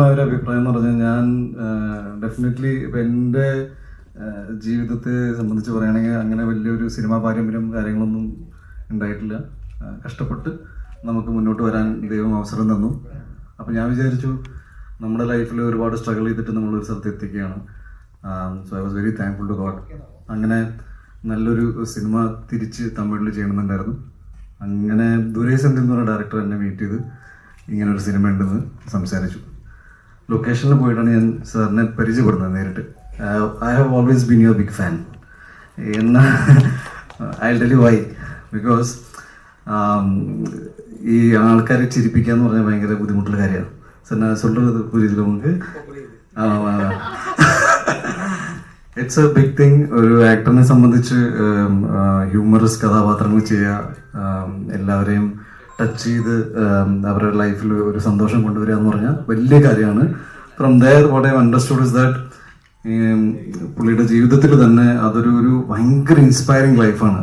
ഒരു അഭിപ്രായം എന്ന് പറഞ്ഞാൽ ഞാൻ ഡെഫിനറ്റ്ലി എന്റെ ജീവിതത്തെ സംബന്ധിച്ച് പറയുകയാണെങ്കിൽ അങ്ങനെ വലിയൊരു സിനിമാ പാരമ്പര്യം കാര്യങ്ങളൊന്നും ഉണ്ടായിട്ടില്ല. കഷ്ടപ്പെട്ട് നമുക്ക് മുന്നോട്ട് വരാൻ ദൈവം അവസരം തന്നു. അപ്പം ഞാൻ വിചാരിച്ചു നമ്മുടെ ലൈഫിൽ ഒരുപാട് സ്ട്രഗിൾ ചെയ്തിട്ട് നമ്മളൊരു സ്ഥലത്ത് എത്തിക്കുകയാണ്. So I was very thankful to God അങ്ങനെ നല്ലൊരു സിനിമ തിരിച്ച് തമിഴിൽ ചെയ്യണമെന്നുണ്ടായിരുന്നു. അങ്ങനെ ദുരേശൻ എന്ന് പറഞ്ഞ ഡയറക്ടർ എന്നെ മീറ്റ് ചെയ്ത് ഇങ്ങനെ ഒരു സിനിമ ഉണ്ടെന്ന് സംസാരിച്ചു. ലൊക്കേഷനിൽ പോയിട്ടാണ് ഞാൻ സാറിനെ പരിചയപ്പെടുന്നത് നേരിട്ട് I have always been your big fan എന്നാ I tell you why because ഈ ആൾക്കാരെ ചിരിപ്പിക്കുക എന്ന് പറഞ്ഞാൽ ഭയങ്കര ബുദ്ധിമുട്ടുള്ള കാര്യമാണ് സാർ ഞാൻ சொல்றது புரியுது உங்களுக்கு ഇറ്റ്സ് എ ബിഗ് തിങ് ഒരു ആക്ടറിനെ സംബന്ധിച്ച് ഹ്യൂമറസ് കഥാപാത്രങ്ങൾ ചെയ്യുക ഉം, എല്ലാവരെയും ടച്ച് ചെയ്ത് അവരുടെ ലൈഫിൽ ഒരു സന്തോഷം കൊണ്ടുവരിക എന്ന് പറഞ്ഞാൽ വലിയ കാര്യമാണ്. From there what I understood is that പുള്ളിയുടെ ജീവിതത്തിൽ തന്നെ അതൊരു ഒരു ഭയങ്കര ഇൻസ്പയറിംഗ് ലൈഫാണ്